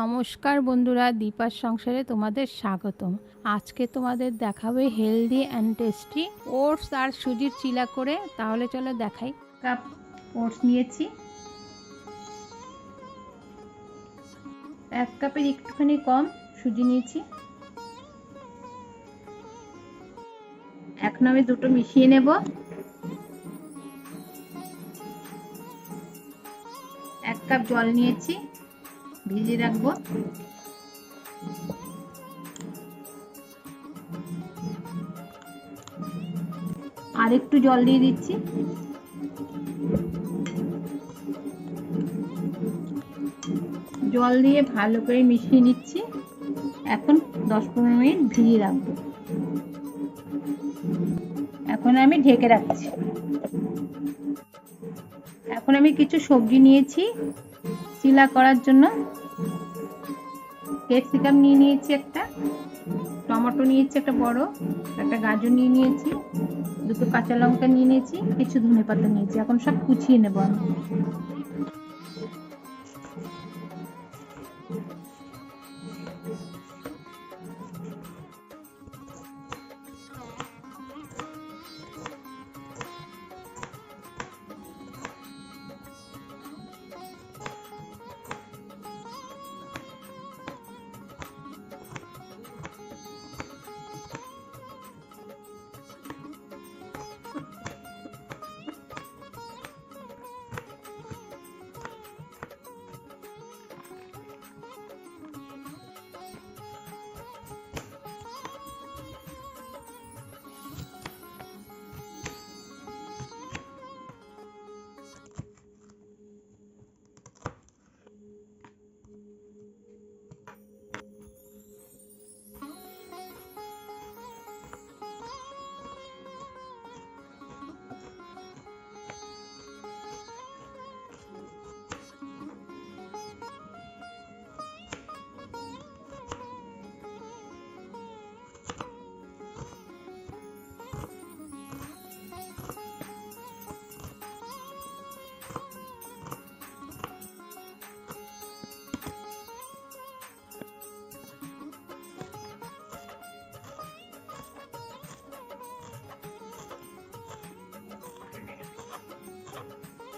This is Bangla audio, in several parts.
নমস্কার বন্ধুরা, দীপার সংসারে তোমাদের স্বাগতম। আজকে তোমাদের দেখাবে হেলদি অ্যান্ড টেস্টি ওটস আর সুজির চিলা করে। তাহলে চলো দেখাই। কাপ ওটস নিয়েছি। এক কাপের একটুখানি কম সুজি নিয়েছি। এখন আমি দুটো মিশিয়ে নেব। এক কাপ জল নিয়েছি। ভিজিয়ে রাখব। আর একটু জল দিয়ে দিচ্ছি। জল দিয়ে ভালো করে মিশিয়ে নিচ্ছি। এখন দশ পনেরো মিনিট ভিজিয়ে রাখব। এখন আমি ঢেকে রাখছি। এখন আমি কিছু সবজি নিয়েছি। চিলা করার জন্য ক্যাপসিকাম নিয়ে নিয়েছি একটা, টমেটো নিয়েছি একটা বড়, একটা গাজর নিয়ে নিয়েছি, দুটো কাঁচা লঙ্কা নিয়ে নিয়েছি, কিছু ধনে পাতা নিয়েছি, এখন সব কুচিয়ে নেব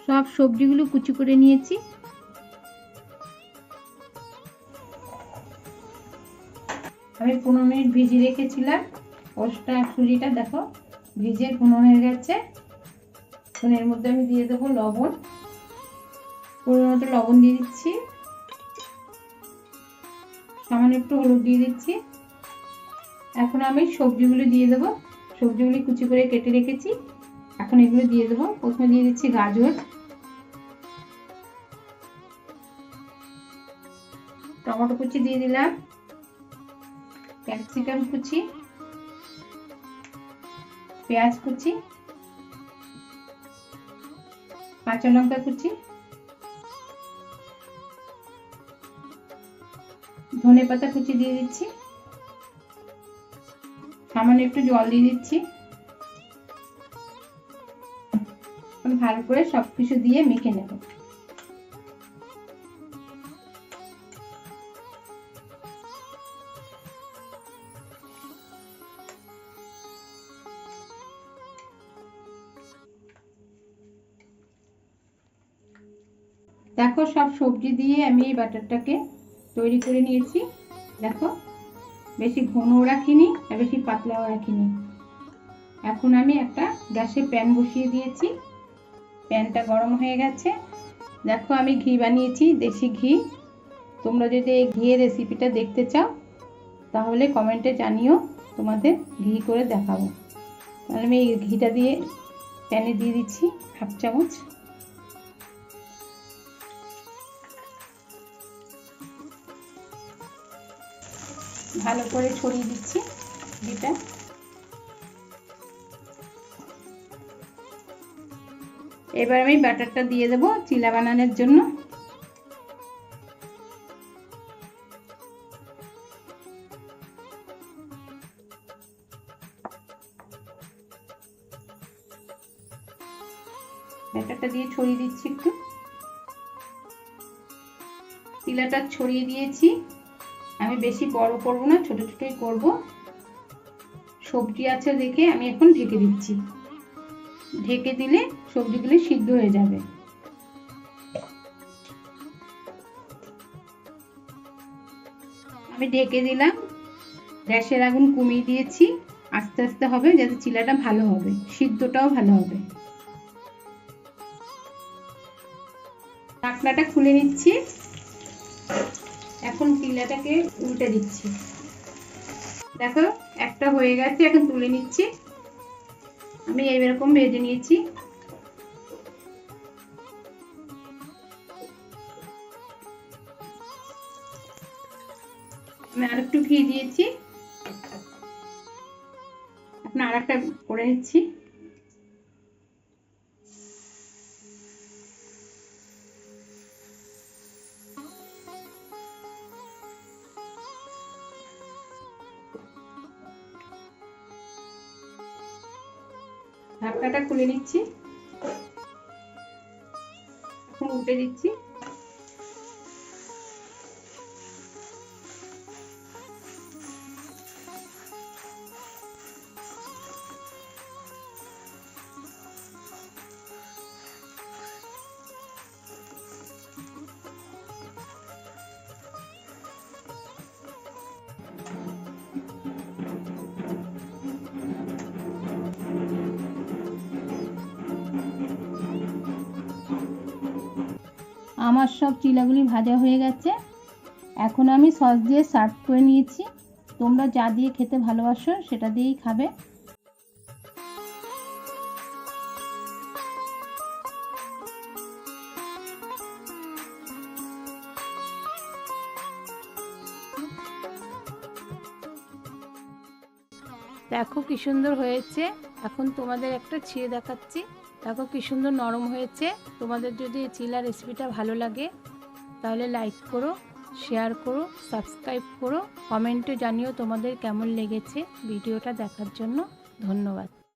সব সবজিগুলো কুচি করে নিয়েছি। আমি পনেরো মিনিট ভিজিয়ে রেখেছিলাম। ওষটা, সুজিটা দেখো ভিজে পনেরো হয়ে গেছে। এখন এর মধ্যে আমি দিয়ে দেবো লবণ। পরিমাণ মতো লবণ দিয়ে দিচ্ছি। সামান্য একটু হলুদ দিয়ে দিচ্ছি। এখন আমি সবজিগুলো দিয়ে দেবো। সবজিগুলি কুচি করে কেটে রেখেছি। এখন এগুলো দিয়ে দেবো। প্রথমে দিয়ে দিচ্ছি গাজর। টমেটো কুচি দিয়ে দিলাম। ক্যাপসিকাম কুচি, পেঁয়াজ কুচি, কাঁচা লঙ্কা কুচি, ধনে পাতা কুচি দিয়ে দিচ্ছি। সামান্য একটু জল দিয়ে দিচ্ছি। ভালো করে সবকিছু দিয়ে মেখে নেব। দেখো সব সবজি দিয়ে আমি এই ব্যাটারটাকে তৈরি করে নিয়েছি। দেখো, বেশি ঘনও রাখিনি আর বেশি পাতলাও রাখিনি। এখন আমি একটা গ্যাসে প্যান বসিয়ে দিয়েছি। প্যানটা গরম হয়ে গেছে। দেখো, আমি ঘি বানিয়েছি, দেশি ঘি। তোমরা যদি এই ঘিয়ের রেসিপিটা দেখতে চাও, তাহলে কমেন্টে জানিও, তোমাদের ঘি করে দেখাবো। তাহলে আমি এই ঘিটা দিয়ে প্যানে দিয়ে দিচ্ছি, হাফ চামচ। ভালো করে ছড়িয়ে দিচ্ছি ঘিটা এবার আমি ব্যাটারটা দিয়ে দেবো চিলা বানানোর জন্য। ব্যাটারটা দিয়ে ছড়িয়ে দিচ্ছি একটু। চিলাটা ছড়িয়ে দিয়েছি। আমি বেশি বড় করব না, ছোট ছোটই করব। সবজি আছে দেখে আমি এখন ঢেকে দিচ্ছি। ঢেকে দিলে সবজিগুলো সিদ্ধ হয়ে যাবে। আমি ঢেকে দিলাম। গ্যাসের আগুন কমিয়ে দিয়েছি। আস্তে আস্তে হবে যাতে চিলাটা ভালো হবে, সিদ্ধটাও ভালো হবে। ঢাকনাটা খুলে নিচ্ছি। এখন চিলাটাকে উল্টে দিচ্ছি। দেখো, একটা হয়ে গেছে, এখন তুলে নিচ্ছি। আমি এইরকম ভেজে নিয়েছি। আমি আর একটু ঘি দিয়েছি। এখন আর একটা করে নিচ্ছি। ঢাকনাটা খুলে নিচ্ছি। এখন উল্টে দিচ্ছি। আমার সব চিলাগুলি ভাজা হয়ে গেছে। এখন আমি সস দিয়ে সার্ভ করে নিয়েছি। তোমরা যা দিয়ে খেতে ভালোবাসো সেটা দিয়েই খাবে। দেখো কি সুন্দর হয়েছে। এখন তোমাদের একটা ছিঁড়ে দেখাচ্ছি। দেখো কি সুন্দর নরম হয়েছে। তোমাদের যদি এই চিলা রেসিপিটা ভালো লাগে, তাহলে লাইক করো শেয়ার করো সাবস্ক্রাইব করো কমেন্টে জানিও তোমাদের কেমন লেগেছে ভিডিওটা দেখার জন্য। ধন্যবাদ।